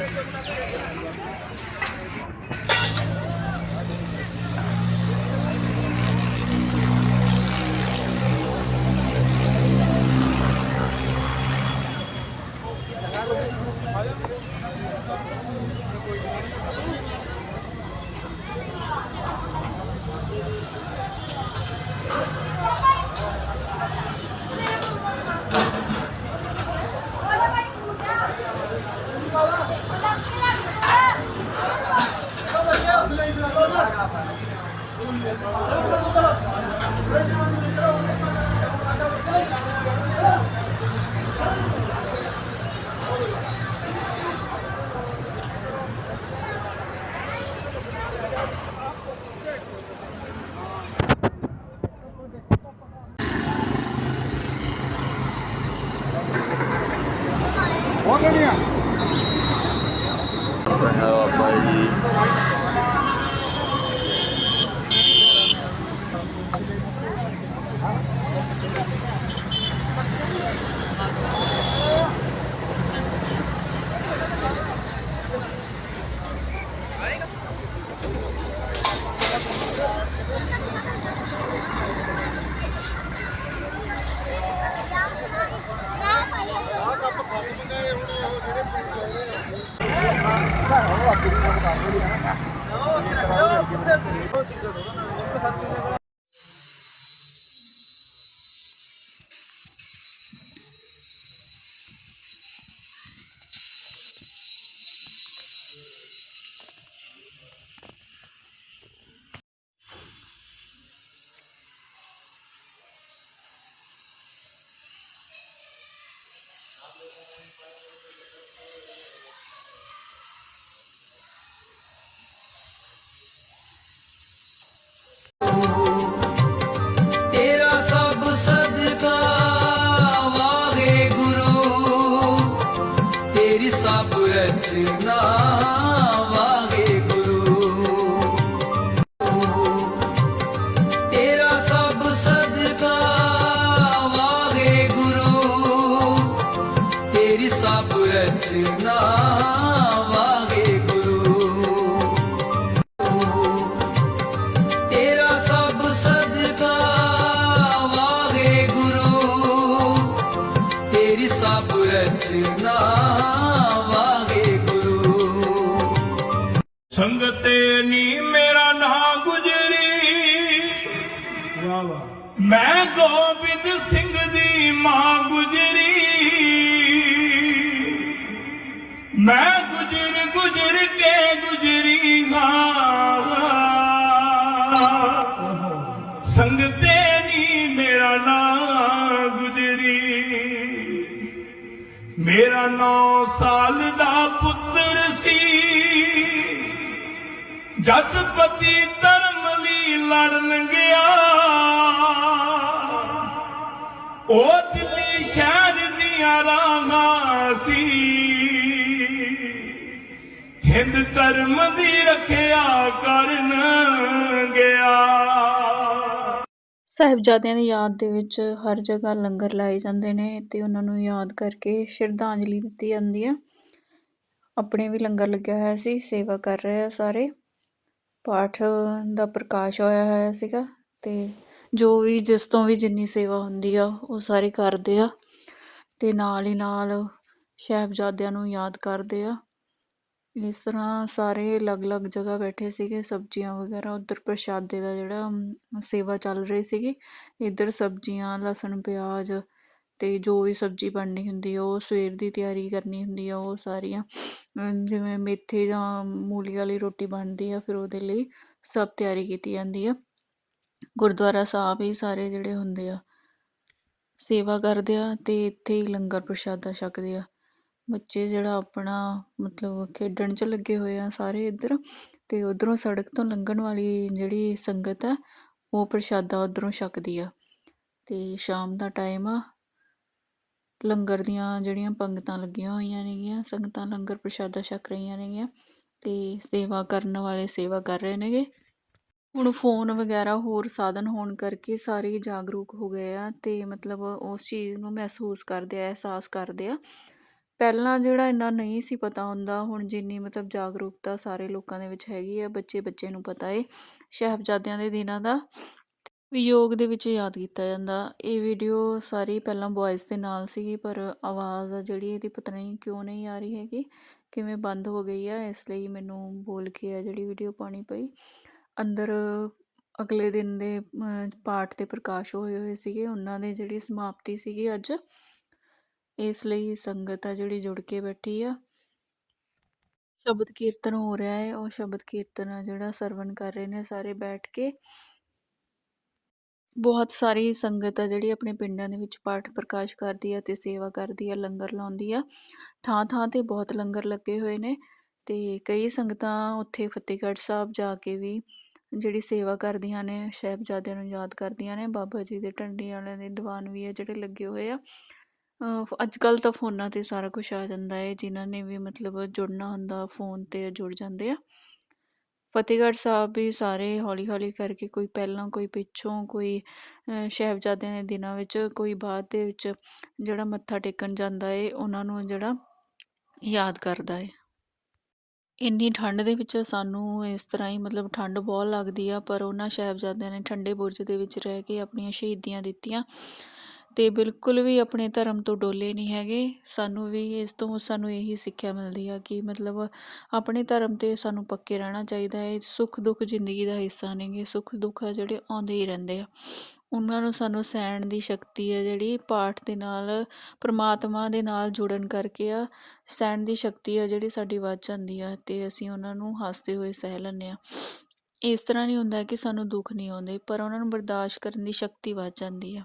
ਹੈ ਤੇਰਾ ਮੈਂ ਗੋਬਿੰਦ ਸਿੰਘ ਦੀ ਮਾਂ ਗੁਜਰੀ। ਮੈਂ ਗੁਜਰ ਗੁਜਰ ਕੇ ਗੁਜਰੀ ਹਾਂ। ਸੰਗਤੇ ਨੀ ਮੇਰਾ ਨਾਂ ਗੁਜਰੀ। ਮੇਰਾ ਨੌ ਸਾਲ ਦਾ ਪੁੱਤਰ ਸੀ। ਜਦ ਪਤੀ ਧਰਮ ਲੜਨ ਗਿਆ ਉਹ ਦਿੱਲੀ ਸ਼ਹਿਰ ਦੀਆਂ ਰਾਹਾਂ ਸੀ। ਹਿੰਦ ਧਰਮ ਦੀ ਰੱਖਿਆ ਕਰਨ ਗਿਆ ਸਾਹਿਬਜ਼ਾਦਿਆਂ ਦੀ ਯਾਦ ਦੇ ਵਿੱਚ ਹਰ ਜਗ੍ਹਾ ਲੰਗਰ ਲਾਏ ਜਾਂਦੇ ਨੇ ਤੇ ਉਹਨਾਂ ਨੂੰ ਯਾਦ ਕਰਕੇ ਸ਼ਰਧਾਂਜਲੀ ਦਿੱਤੀ ਜਾਂਦੀ ਹੈ। ਆਪਣੇ ਵੀ ਲੰਗਰ ਲੱਗਿਆ ਹੋਇਆ ਸੀ, ਸੇਵਾ ਕਰ ਰਹੇ ਆ ਸਾਰੇ। ਪਾਠ ਦਾ ਪ੍ਰਕਾਸ਼ ਹੋਇਆ ਹੋਇਆ ਸੀਗਾ ਅਤੇ ਜੋ ਵੀ ਜਿਸ ਤੋਂ ਵੀ ਜਿੰਨੀ ਸੇਵਾ ਹੁੰਦੀ ਆ, ਉਹ ਸਾਰੇ ਕਰਦੇ ਆ ਤੇ ਨਾਲ ਹੀ ਨਾਲ ਸਾਹਿਬਜ਼ਾਦਿਆਂ ਨੂੰ ਯਾਦ ਕਰਦੇ ਆ। ਇਸ ਤਰ੍ਹਾਂ ਸਾਰੇ ਅਲੱਗ-ਅਲੱਗ ਜਗ੍ਹਾ ਬੈਠੇ ਸੀਗੇ, ਸਬਜ਼ੀਆਂ ਵਗੈਰਾ, ਉੱਧਰ ਪ੍ਰਸ਼ਾਦੇ ਦਾ ਜਿਹੜਾ ਸੇਵਾ ਚੱਲ ਰਹੀ ਸੀਗੀ। ਇੱਧਰ ਸਬਜ਼ੀਆਂ, ਲਸਣ, ਪਿਆਜ਼ ਤੇ ਜੋ ਵੀ ਸਬਜ਼ੀ ਬਣਨੀ ਹੁੰਦੀ ਆ, ਉਹ ਸਵੇਰ ਦੀ ਤਿਆਰੀ ਕਰਨੀ ਹੁੰਦੀ ਆ, ਉਹ ਸਾਰੀਆਂ। ਜਿਵੇਂ ਮੇਥੇ ਜਾਂ ਮੂਲੀ ਵਾਲੀ ਰੋਟੀ ਬਣਦੀ ਆ, ਫਿਰ ਉਹਦੇ ਲਈ ਸਭ ਤਿਆਰੀ ਕੀਤੀ ਜਾਂਦੀ ਆ। ਗੁਰਦੁਆਰਾ ਸਾਹਿਬ ਹੀ ਸਾਰੇ ਜਿਹੜੇ ਹੁੰਦੇ ਆ, ਸੇਵਾ ਕਰਦੇ ਆ ਤੇ ਇੱਥੇ ਹੀ ਲੰਗਰ ਪ੍ਰਸ਼ਾਦਾ ਛਕਦੇ ਆ। ਬੱਚੇ ਜਿਹੜਾ ਆਪਣਾ ਮਤਲਬ ਖੇਡਣ 'ਚ ਲੱਗੇ ਹੋਏ ਆ ਸਾਰੇ ਇੱਧਰ, ਤੇ ਉੱਧਰੋਂ ਸੜਕ ਤੋਂ ਲੰਘਣ ਵਾਲੀ ਜਿਹੜੀ ਸੰਗਤ ਆ, ਉਹ ਪ੍ਰਸ਼ਾਦਾ ਉੱਧਰੋਂ ਛਕਦੀ ਆ। ਤੇ ਸ਼ਾਮ ਦਾ ਟਾਈਮ ਆ ਲੰਗਰ ਦੀਆਂ ਜਿਹੜੀਆਂ ਪੰਗਤਾਂ ਲੱਗੀਆਂ ਹੋਈਆਂ ਨੇਗੀਆਂ, ਸੰਗਤਾਂ ਲੰਗਰ ਪ੍ਰਸ਼ਾਦਾ ਛਕ ਰਹੀਆਂ ਨੇਗੀਆਂ ਤੇ ਸੇਵਾ ਕਰਨ ਵਾਲੇ ਸੇਵਾ ਕਰ ਰਹੇ ਨੇਗੇ। ਹੁਣ ਫੋਨ ਵਗੈਰਾ ਹੋਰ ਸਾਧਨ ਹੋਣ ਕਰਕੇ ਸਾਰੇ ਜਾਗਰੂਕ ਹੋ ਗਏ ਆ ਤੇ ਮਤਲਬ ਉਸ ਚੀਜ਼ ਨੂੰ ਮਹਿਸੂਸ ਕਰਦੇ ਆ, ਅਹਿਸਾਸ ਕਰਦੇ ਆ। ਪਹਿਲਾਂ ਜਿਹੜਾ ਇੰਨਾ ਨਹੀਂ ਸੀ ਪਤਾ ਹੁੰਦਾ, ਹੁਣ ਜਿੰਨੀ ਮਤਲਬ ਜਾਗਰੂਕਤਾ ਸਾਰੇ ਲੋਕਾਂ ਦੇ ਵਿੱਚ ਹੈਗੀ ਆ ਬੱਚੇ ਬੱਚੇ ਨੂੰ ਪਤਾ ਏ, ਸਾਹਿਬਜ਼ਾਦਿਆਂ ਦੇ ਦਿਨਾਂ ਦਾ। ਵਿਯੋਗ ਦੇ ਵਿੱਚ ਯਾਦ ਕੀਤਾ ਜਾਂਦਾ। ਇਹ ਵੀਡੀਓ ਸਾਰੀ ਪਹਿਲਾਂ ਵੌਇਸ ਦੇ ਨਾਲ ਸੀਗੀ, ਪਰ ਆਵਾਜ਼ ਆ ਜਿਹੜੀ ਇਹਦੀ ਪਤਾ ਨਹੀਂ ਕਿਉਂ ਨਹੀਂ ਆ ਰਹੀ ਹੈਗੀ, ਕਿਵੇਂ ਬੰਦ ਹੋ ਗਈ ਆ, ਇਸ ਲਈ ਮੈਨੂੰ ਬੋਲ ਕੇ ਆ ਜਿਹੜੀ ਵੀਡੀਓ ਪਾਣੀ ਪਈ। ਅੰਦਰ ਅਗਲੇ ਦਿਨ ਦੇ ਪਾਠ ਤੇ ਪ੍ਰਕਾਸ਼ ਹੋਏ ਹੋਏ ਸੀਗੇ, ਉਹਨਾਂ ਦੇ ਜਿਹੜੀ ਸਮਾਪਤੀ ਸੀਗੀ ਅੱਜ, ਇਸ ਲਈ ਸੰਗਤ ਆ ਜਿਹੜੀ ਜੁੜ ਕੇ ਬੈਠੀ ਆ। ਸ਼ਬਦ ਕੀਰਤਨ ਹੋ ਰਿਹਾ ਹੈ, ਉਹ ਸ਼ਬਦ ਕੀਰਤਨ ਆ ਜਿਹੜਾ ਸਰਵਣ ਕਰ ਰਹੇ ਨੇ ਸਾਰੇ ਬੈਠ ਕੇ। ਬਹੁਤ ਸਾਰੀ ਸੰਗਤ ਆ ਜਿਹੜੀ ਆਪਣੇ ਪਿੰਡਾਂ ਦੇ ਵਿੱਚ ਪਾਠ ਪ੍ਰਕਾਸ਼ ਕਰਦੀ ਆ ਤੇ ਸੇਵਾ ਕਰਦੀ ਆ, ਲੰਗਰ ਲਾਉਂਦੀ ਆ। ਥਾਂ ਥਾਂ ਤੇ ਬਹੁਤ ਲੰਗਰ ਲੱਗੇ ਹੋਏ ਨੇ ਤੇ ਕਈ ਸੰਗਤਾਂ ਉੱਥੇ ਫਤਿਹਗੜ੍ਹ ਸਾਹਿਬ ਜਾ ਕੇ ਵੀ ਜਿਹੜੀ ਸੇਵਾ ਕਰਦੀਆਂ ਨੇ, ਸਾਹਿਬਜ਼ਾਦਿਆਂ ਨੂੰ ਯਾਦ ਕਰਦੀਆਂ ਨੇ। ਬਾਬਾ ਜੀ ਦੇ ਟੰਡੀ ਵਾਲਿਆਂ ਦੇ ਦੀਵਾਨ ਵੀ ਆ ਜਿਹੜੇ ਲੱਗੇ ਹੋਏ ਆ। ਅੱਜ ਕੱਲ੍ਹ ਤਾਂ ਫੋਨਾਂ ਤੇ ਸਾਰਾ ਕੁਝ ਆ ਜਾਂਦਾ ਹੈ ਜਿਨ੍ਹਾਂ ਨੇ ਵੀ ਮਤਲਬ ਜੁੜਨਾ ਹੁੰਦਾ, ਫੋਨ ਤੇ ਜੁੜ ਜਾਂਦੇ ਆ। ਫਤਿਹਗੜ੍ਹ ਸਾਹਿਬ ਵੀ ਸਾਰੇ ਹੌਲੀ ਹੌਲੀ ਕਰਕੇ ਕੋਈ ਪਹਿਲਾਂ, ਕੋਈ ਪਿੱਛੋਂ, ਕੋਈ ਸਾਹਿਬਜ਼ਾਦਿਆਂ ਦੇ ਦਿਨਾਂ ਵਿੱਚ, ਕੋਈ ਬਾਅਦ ਦੇ ਵਿੱਚ ਜਿਹੜਾ ਮੱਥਾ ਟੇਕਣ ਜਾਂਦਾ ਏ, ਉਹਨਾਂ ਨੂੰ ਜਿਹੜਾ ਯਾਦ ਕਰਦਾ ਏ। ਇੰਨੀ ਠੰਡ ਦੇ ਵਿੱਚ ਸਾਨੂੰ ਇਸ ਤਰ੍ਹਾਂ ਹੀ ਮਤਲਬ ਠੰਡ ਬਹੁਤ ਲੱਗਦੀ ਆ, ਪਰ ਉਹਨਾਂ ਸਾਹਿਬਜ਼ਾਦਿਆਂ ਨੇ ਠੰਡੇ ਬੁਰਜ ਦੇ ਵਿੱਚ ਰਹਿ ਕੇ ਆਪਣੀਆਂ ਸ਼ਹੀਦੀਆਂ ਦਿੱਤੀਆਂ। ਤੇ ਬਿਲਕੁਲ ਵੀ ਆਪਣੇ ਧਰਮ ਤੋਂ ਡੋਲੇ ਨਹੀਂ ਹੈਗੇ। ਸਾਨੂੰ ਵੀ ਇਸ ਤੋਂ ਸਾਨੂੰ ਇਹੀ ਸਿੱਖਿਆ ਮਿਲਦੀ ਆ ਕਿ ਮਤਲਬ ਆਪਣੇ ਧਰਮ ਤੇ ਸਾਨੂੰ ਪੱਕੇ ਰਹਿਣਾ ਚਾਹੀਦਾ ਹੈ। ਸੁੱਖ ਦੁੱਖ ਜ਼ਿੰਦਗੀ ਦਾ ਹਿੱਸਾ ਨੇਗੇ ਸੁੱਖ ਦੁੱਖ ਆ ਜਿਹੜੇ ਆਉਂਦੇ ਹੀ ਰਹਿੰਦੇ ਆ। ਉਹਨਾਂ ਨੂੰ ਸਾਨੂੰ ਸਹਿਣ ਦੀ ਸ਼ਕਤੀ ਹੈ ਜਿਹੜੀ ਪਾਠ ਦੇ ਨਾਲ, ਪਰਮਾਤਮਾ ਦੇ ਨਾਲ ਜੁੜਨ ਕਰਕੇ ਆ। ਸਹਿਣ ਦੀ ਸ਼ਕਤੀ ਆ ਜਿਹੜੀ ਸਾਡੀ ਵੱਧ ਜਾਂਦੀ ਆ ਅਤੇ ਅਸੀਂ ਉਹਨਾਂ ਨੂੰ ਹੱਸਦੇ ਹੋਏ ਸਹਿ ਲੈਂਦੇ ਹਾਂ ਇਸ ਤਰ੍ਹਾਂ ਨਹੀਂ ਹੁੰਦਾ ਕਿ ਸਾਨੂੰ ਦੁੱਖ ਨਹੀਂ ਆਉਂਦੇ, ਪਰ ਉਹਨਾਂ ਨੂੰ ਬਰਦਾਸ਼ਤ ਕਰਨ ਦੀ ਸ਼ਕਤੀ ਵੱਧ ਜਾਂਦੀ ਆ।